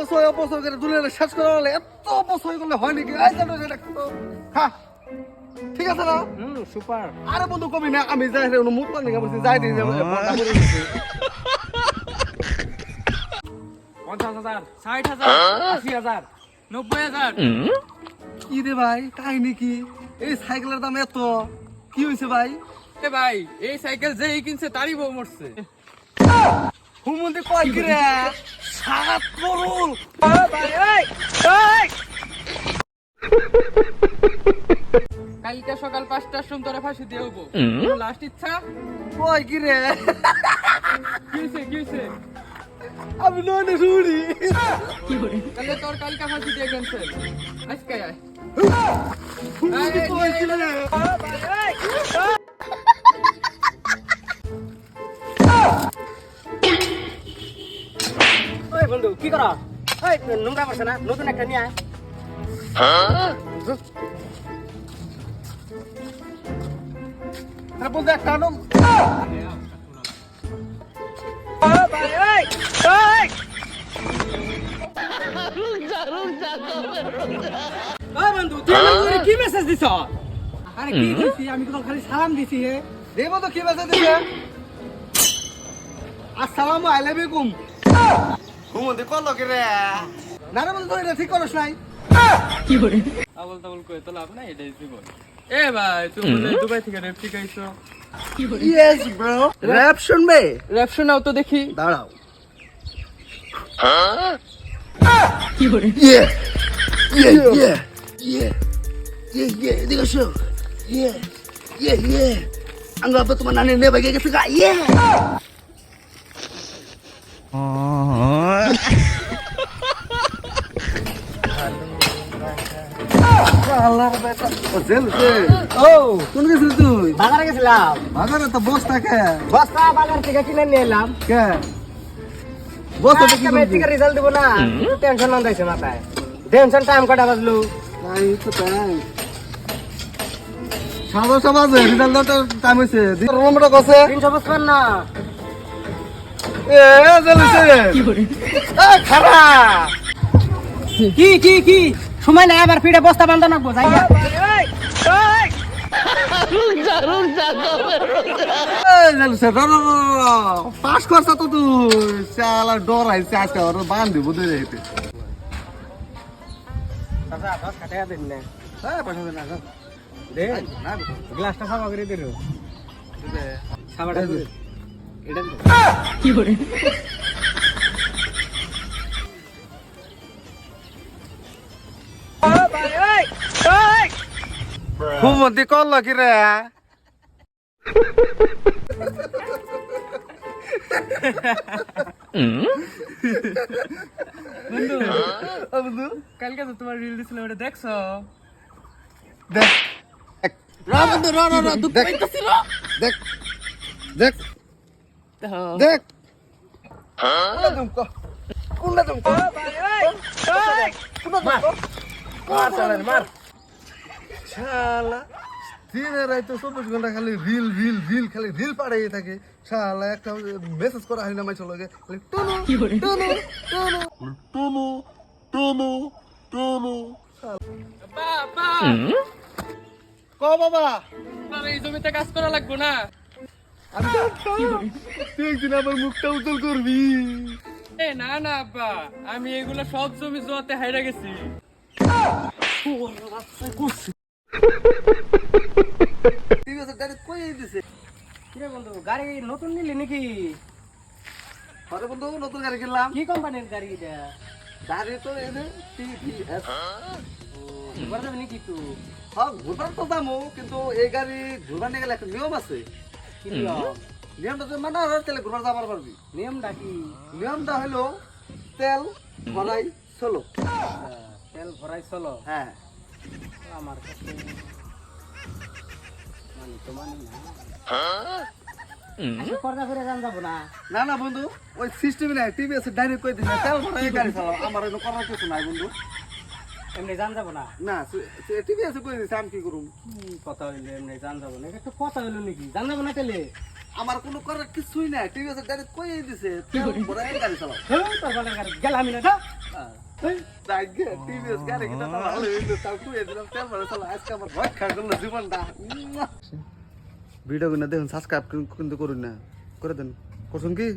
অপচয় অপচয় করে দুনিয়াটা শেষ করে হলে এত অপচয় করলে হয় নাকি? এই জানো সেটা তো ঠিক আছে না? হুম সুপার। আরে বন্ধু কবি না আমি যাই রে পানি বলছি যাই দিয়ে যাব পঞ্চাশ হাজার ষাট হাজার আশি হাজার নব্বই হাজার। কি রে ভাই কাহিনী কি এই সাইকেলের দাম এত কি হয়েছে ভাই? এ ভাই এই সাইকেল যেই কিনছে তারই বউ মরছে। হুমন্দি কয় কি রে? সাত করুন কালকে সকাল পাঁচটার সময় তোরা ফাঁসি দিয়ে হব লাস্ট ইচ্ছা কয় কি রে কি হয়েছে আমি নয় শুনি তাহলে তোর কালকে ফাঁসি দিয়ে ক্যান্সেল আজকে আয় বন্ধু কি কর? ওই নোংরা করছে না নতুন একটা নিয়ে আয়। বন্ধু তুই আমার কি মেসেজ দিছ? আরে কি দিছি? আমি তো খালি সালাম দিছি হে। দেবো তো কি বাজে দিছে? আসসালামু আলাইকুম। হুমন্দি কল কি রে। না রে বন্ধু এটা ঠিক করছ নাই। আবল তাবল কয়ে তো লাভ নাই এটাই জীবন। এ ভাই তুমি দুবাই থেকে রেপ শিখাইছো। ইয়েস ব্রো র‍্যাপ শুনবে? রেপ শোনাও তো দেখি। দাঁড়াও। Yeah, yeah, yeah, yeah, yeah, yeah. এদিকে এসো। Yeah, yeah, yeah. আঙ্গ আব্বা তোমার নানি নে ভাগে গেছে গা। Yeah. আল্লাহর বেটা ও জেলছে ও। কোন গেছিস তুই? বাজারে গেছিলাম। বাজারে তো বস থাকে বস্তা বাজার থেকে কিনে নিয়ে এলাম। কে? বস তো কি রেজাল্ট দিব না। টেনশন না দিয়েছে মাথায়। টেনশন টাইম কটা বাজলো? নাই তো তাই। সাড়ে দশটা বাজে রেজাল্ট টাইম হয়েছে রুমটা কছে তিনশো বুঝবেন না এ জেলছে খারাপ। কি কি কি? সময় নাই আবার ফিরে বস্তা বান্ধা নাকবো যাই পাস করছ তো তুই। শালা ডর আইছে আজকে ওর বান দিব দে হ্যাঁ পয়সা দে না দে। না গ্লাসটা করে দে সাবাটা দে। এটা হুমন্তি করল কি রে বন্ধু বন্ধু কালকে তো তোমার রিল দিছিল ওটা দেখছ? দেখ রা বন্ধু রা রা রা দেখ দেখ দেখ দেখ। কোনটা তুমি কো কোনটা তুমি কো মার মার। শালা। চব্বিশ ঘণ্টা খালি রিল রিল রিল খালি রিল পাড়াই থাকে। শালা একটা মেসেজ করা হয় না মাইছ লগে। খালি টুনু টুনু টুনু। টুনু টুনু টুনু। বাবা ক বাবা। এই জমিতে কাজ করা লাগবো না। আমি জানতাম তুই একদিন আমার মুখটা উজ্জ্বল করবি। এ না না আব্বা। আমি এগুলো সব জমি জোয়াতে হাইরা গেছি। এই যে ঘুরবার তো দামও কিন্তু এই গাড়ি ঘুরবার নিয়ে গেলে নিয়ম আছে কি নিয়ম নিয়মটা নিয়মটা হলো তেল ভরাই চলো তেল ভরাই চলো হ্যাঁ আমার কাছে মানি তো মানি না। আচ্ছা, পর্দা করে যান যাব না। না না বন্ধু ওই সিস্টেম নাই টিভিএস ডাইরেক্ট কই দিছে তেল গাড়ি চালাও আমার এনে করার কিছু নাই বন্ধু। এমনি যান যাব না? না টিভিএস কই দিছে আমি কি করুম? কথা হইল এমনি জান যাব না। এটা কথা হইল নাকি? জান যাব না তেলে আমার কোনো করার কিছুই নাই টিভিএস ডাইরেক্ট কই দিছে তেল ভরাই গাড়ি চালাও তোর গাড়ি গেলাম না ভিডিও দেখুন সাবস্ক্রাইব কিন্তু করুন না। করে দেন। করছেন কি?